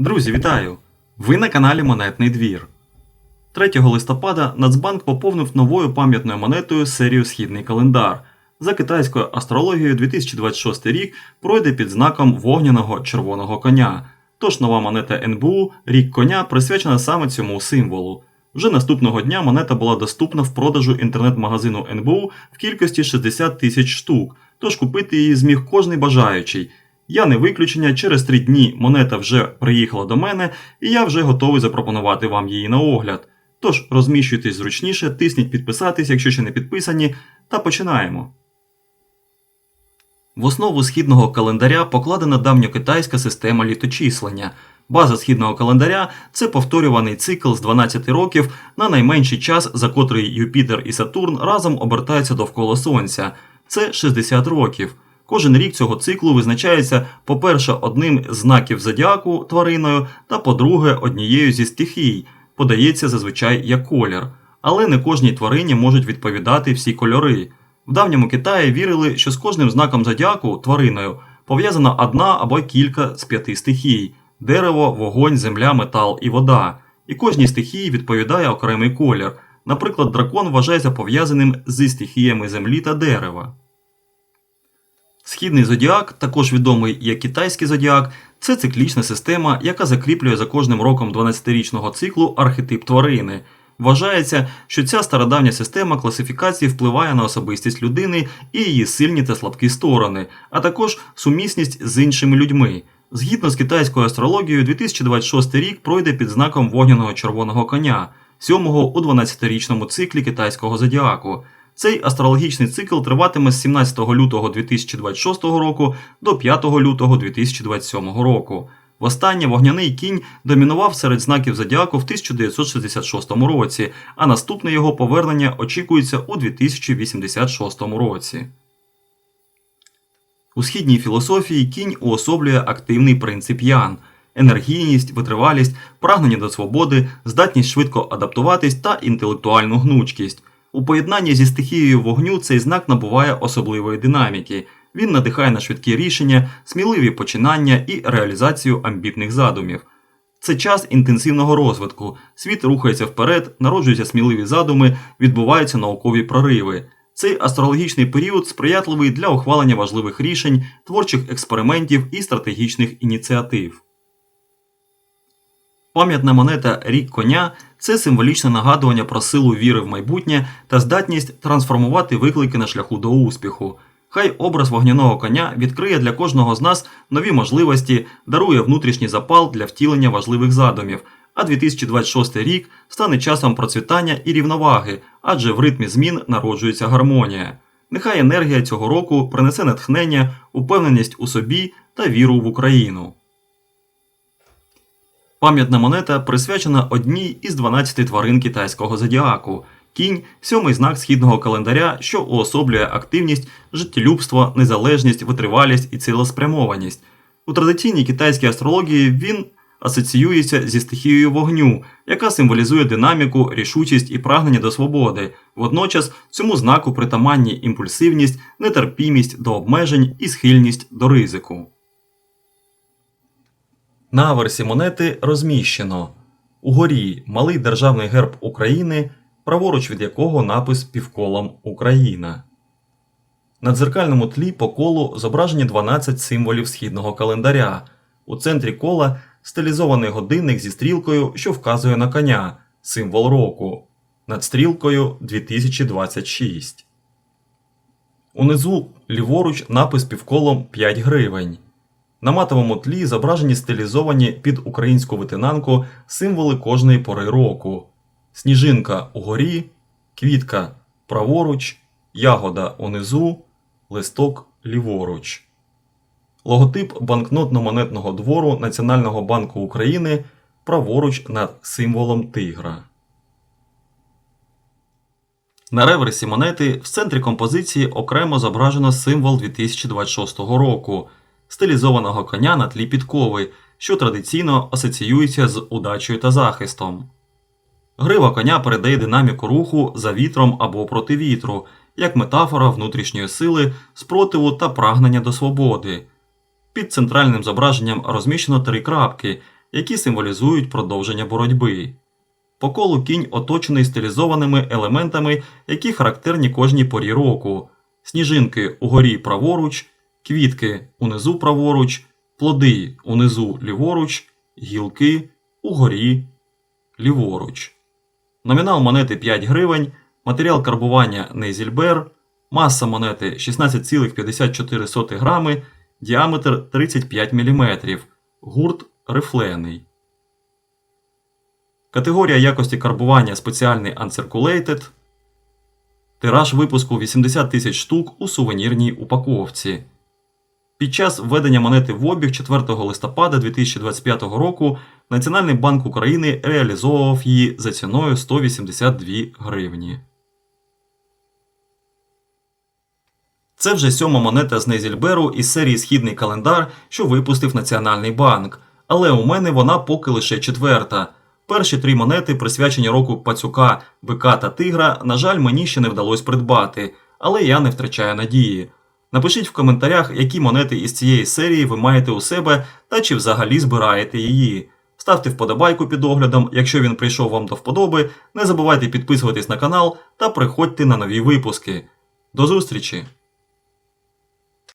Друзі, вітаю! Ви на каналі Монетний двір. 3 листопада Нацбанк поповнив новою пам'ятною монетою серію Східний календар. За китайською астрологією 2026 рік пройде під знаком вогняного червоного коня. Тож нова монета НБУ Рік коня присвячена саме цьому символу. Вже наступного дня монета була доступна в продажу інтернет-магазину НБУ в кількості 60 тисяч штук, тож купити її зміг кожний бажаючий. Я не виключення, через три дні монета вже приїхала до мене, і я вже готовий запропонувати вам її на огляд. Тож розміщуйтесь зручніше, тисніть підписатись, якщо ще не підписані, та починаємо. В основу східного календаря покладена давньокитайська система літочислення. База східного календаря це повторюваний цикл з 12 років на найменший час, за котрий Юпітер і Сатурн разом обертаються довкола Сонця. Це 60 років. Кожен рік цього циклу визначається, по-перше, одним з знаків зодіаку твариною, та по-друге, однією зі стихій, подається зазвичай як колір. Але не кожній тварині можуть відповідати всі кольори. В давньому Китаї вірили, що з кожним знаком зодіаку твариною пов'язана одна або кілька з п'яти стихій дерево, вогонь, земля, метал і вода. І кожній стихії відповідає окремий колір. Наприклад, дракон вважається пов'язаним зі стихіями землі та дерева. Східний зодіак, також відомий як китайський зодіак, це циклічна система, яка закріплює за кожним роком 12-річного циклу архетип тварини. Вважається, що ця стародавня система класифікації впливає на особистість людини і її сильні та слабкі сторони, а також сумісність з іншими людьми. Згідно з китайською астрологією, 2026 рік пройде під знаком вогняного червоного коня, сьомого у 12-річному циклі китайського зодіаку. Цей астрологічний цикл триватиме з 17 лютого 2026 року до 5 лютого 2027 року. Востаннє вогняний кінь домінував серед знаків зодіаку в 1966 році, а наступне його повернення очікується у 2086 році. У східній філософії кінь уособлює активний принцип ян енергійність, витривалість, прагнення до свободи, здатність швидко адаптуватись та інтелектуальну гнучкість. У поєднанні зі стихією вогню цей знак набуває особливої динаміки. Він надихає на швидкі рішення, сміливі починання і реалізацію амбітних задумів. Це час інтенсивного розвитку. Світ рухається вперед, народжуються сміливі задуми, відбуваються наукові прориви. Цей астрологічний період сприятливий для ухвалення важливих рішень, творчих експериментів і стратегічних ініціатив. Пам'ятна монета Рік коня це символічне нагадування про силу віри в майбутнє та здатність трансформувати виклики на шляху до успіху. Хай образ вогняного коня відкриє для кожного з нас нові можливості, дарує внутрішній запал для втілення важливих задумів. А 2026 рік стане часом процвітання і рівноваги, адже в ритмі змін народжується гармонія. Нехай енергія цього року принесе натхнення, упевненість у собі та віру в Україну. Пам'ятна монета присвячена одній із 12 тварин китайського зодіаку. Кінь сьомий знак східного календаря, що уособлює активність, життєлюбство, незалежність, витривалість і цілеспрямованість. У традиційній китайській астрології він асоціюється зі стихією вогню, яка символізує динаміку, рішучість і прагнення до свободи. Водночас цьому знаку притаманні імпульсивність, нетерпімість до обмежень і схильність до ризику. На аверсі монети розміщено угорі малий державний герб України, праворуч від якого напис півколом Україна. На дзеркальному тлі по колу зображені 12 символів східного календаря. У центрі кола стилізований годинник зі стрілкою, що вказує на коня, символ року. Над стрілкою 2026. Унизу ліворуч напис півколом 5 гривень. На матовому тлі зображені стилізовані під українську витинанку символи кожної пори року: сніжинка угорі, квітка праворуч, ягода унизу, листок ліворуч. Логотип банкнотно-монетного двору Національного банку України праворуч над символом тигра. На реверсі монети в центрі композиції окремо зображено символ 2026 року стилізованого коня на тлі підкови, що традиційно асоціюється з удачею та захистом. Грива коня передає динаміку руху за вітром або проти вітру, як метафора внутрішньої сили, спротиву та прагнення до свободи. Під центральним зображенням розміщено три крапки, які символізують продовження боротьби. По колу кінь оточений стилізованими елементами, які характерні кожній порі року: сніжинки угорі праворуч, квітки унизу праворуч, плоди унизу ліворуч, гілки угорі ліворуч. Номінал монети 5 гривень, матеріал карбування Нейзільбер, маса монети 16,54 грами, діаметр 35 мм, гурт рифлений. Категорія якості карбування спеціальний Uncirculated. Тираж випуску 80 тисяч штук у сувенірній упаковці. Під час введення монети в обіг 4 листопада 2025 року Національний банк України реалізовував її за ціною 182 гривні. Це вже сьома монета з Нейзільберу із серії Східний календар, що випустив Національний банк. Але у мене вона поки лише четверта. Перші три монети, присвячені року пацюка, бика та тигра, на жаль, мені ще не вдалося придбати, але я не втрачаю надії. Напишіть в коментарях, які монети із цієї серії ви маєте у себе та чи взагалі збираєте її. Ставте вподобайку під оглядом, якщо він прийшов вам до вподоби. Не забувайте підписуватись на канал та приходьте на нові випуски. До зустрічі!